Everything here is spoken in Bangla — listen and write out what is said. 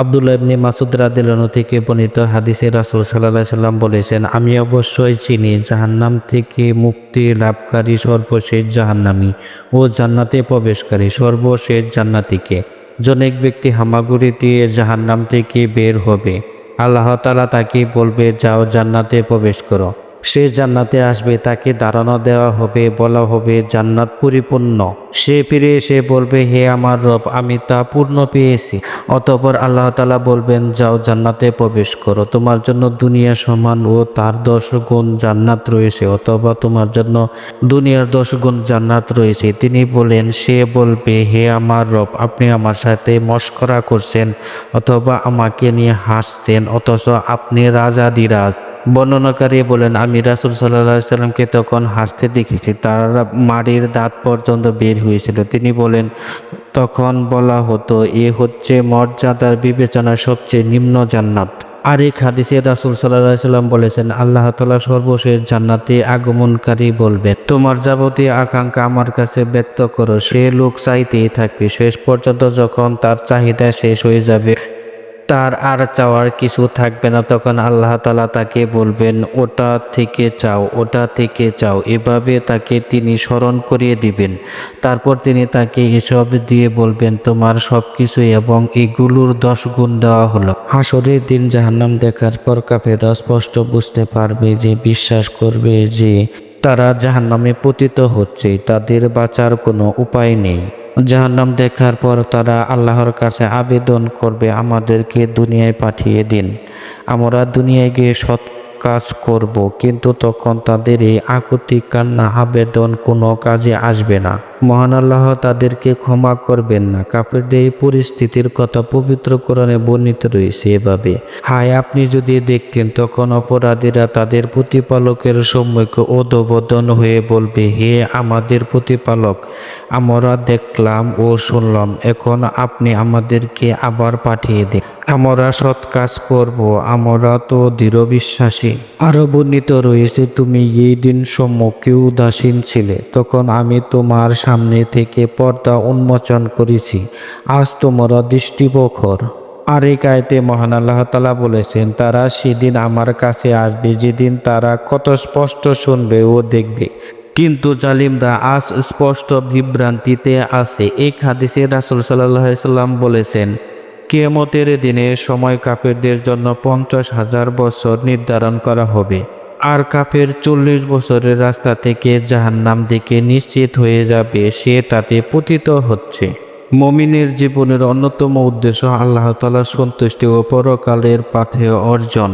আবদুল্লাহ ইবনে মাসুদ রাদিল্লাহু থেকে বর্ণিত হাদিসে রাসূল আলাইহি সাল্লাম বলেছেন, আমি অবশ্যই চিনি জাহান্নাম থেকে মুক্তি লাভকারী সর্বশেষ জাহান্নামি ও জান্নাতে প্রবেশকারী সর্বশেষ জান্নাতীকে। জনেক ব্যক্তি হামাগুড়ি দিয়ে জাহান্নাম থেকে বের হবে। আল্লাহ তাকে বলবে, যাও জান্নাতে প্রবেশ করো। সে জান্নাতে আসবে, তাকে দাঁড়ানো দেওয়া হবে, বলা হবে জান্নাত পরিপূর্ণ। সে ফিরে এসে বলবে, হে আমার রব, আমি তা পূর্ণ পেয়েছি। অতঃপর আল্লাহ তালা বলবেন, যাও জান্নাতে প্রবেশ করো, তোমার জন্য দুনিয়া সমান ও তার দশ গুণ জান্নাত রয়েছে, অথবা তোমার জন্য দুনিয়ার দশ গুণ জান্নাত রয়েছে। তিনি বলেন, সে বলবে, হে আমার রব, আপনি আমার সাথে মস্করা করছেন, অথবা আমাকে নিয়ে হাসছেন, অথচ আপনি রাজাদিরাজ বর্ণনাকারী বলেন, আমি রাসুল সাল্লাহ সাল্লামকে তখন হাসতে দেখেছি। তার মাড়ির দাঁত পর্যন্ত বের হয়েছিল। তিনি বলেন, তখন বলা হতো, এ হচ্ছে মর্যাদার বিবেচনার সবচেয়ে নিম্ন জান্নাত। আরেক হাদিসে রাসুল সাল্লাহ সাল্লাম বলেছেন, আল্লাহ তালা সর্বশেষ জান্নাতে আগমনকারী বলবে তোমার যাবতীয় আকাঙ্ক্ষা আমার কাছে ব্যক্ত করো। সে লোক চাইতেই থাকবে। শেষ পর্যন্ত যখন তার চাহিদা শেষ হয়ে যাবে তার আর চাওয়ার কিছু থাকবে না। তখন আল্লাহ তালা তাকে বলবেন, ওটা থেকে চাও, ওটা থেকে চাও। এভাবে তাকে তিনি স্মরণ করিয়ে দিবেন। তারপর তিনি তাকে এসব দিয়ে বলবেন, তোমার সব কিছু এবং এগুলোর দশ গুণ দেওয়া হলো। হাসরের দিন জাহান্নাম দেখার পর কাফেরা স্পষ্ট বুঝতে পারবে যে, বিশ্বাস করবে যে, তারা জাহান্নামে পতিত হচ্ছে, তাদের বাঁচার কোনো উপায় নেই। জাহান্নাম দেখার পর তারা আল্লাহর কাছে আবেদন করবে, আমাদেরকে দুনিয়ায় পাঠিয়ে দিন। আমরা দুনিয়ায় গিয়ে সৎ কাজ করব, কিন্তু তখন তাদের এই আকুতি কান্না, আবেদন কোনো কাজে আসবে না। মহান আল্লাহ তাদেরকে ক্ষমা করবেন না। কাফেরদের এই পরিস্থিতির কথা পবিত্র কোরআনে বর্ণিত রয়েছে এভাবে, হায়, আপনি যদি দেখতেন তখন অপরাধীরা তাদের প্রতিপালকের সম্মুখে ওদবোধন হয়ে বলবে, হে আমাদের প্রতিপালক, আমরা দেখলাম ও শুনলাম, এখন আপনি আমাদেরকে আবার পাঠিয়ে দিন। আমরা সৎ কাজ করব, আমরা তো দৃঢ় বিশ্বাসী। আরও বর্ণিত রয়েছে, তুমি এই দিন সম্মুখে উদাসীন ছিলে, তখন আমি তোমার সামনে থেকে পর্দা উন্মোচন করেছি। আজ তোমরা দৃষ্টিবখর। আরেক আয়তে মহান আল্লাহ তালা বলেছেন, তারা সেদিন আমার কাছে আসবে, যেদিন তারা কত স্পষ্ট শুনবে ও দেখবে। কিন্তু জালিমরা আজ স্পষ্ট বিভ্রান্তিতে আছে। এই হাদিসে রাসুল সাল্লাহ সাল্লাম বলেছেন কেমতের দিনে সময় কাপেরদের জন্য পঞ্চাশ হাজার বছর নির্ধারণ করা হবে। আর কাপের চল্লিশ বছরের রাস্তা থেকে জাহান্নাম দিকে নিশ্চিত হয়ে যাবে, সে তাতে পতিত হচ্ছে। মমিনের জীবনের অন্যতম উদ্দেশ্য আল্লাহ তালার সন্তুষ্টি ও পরকালের পাথে অর্জন।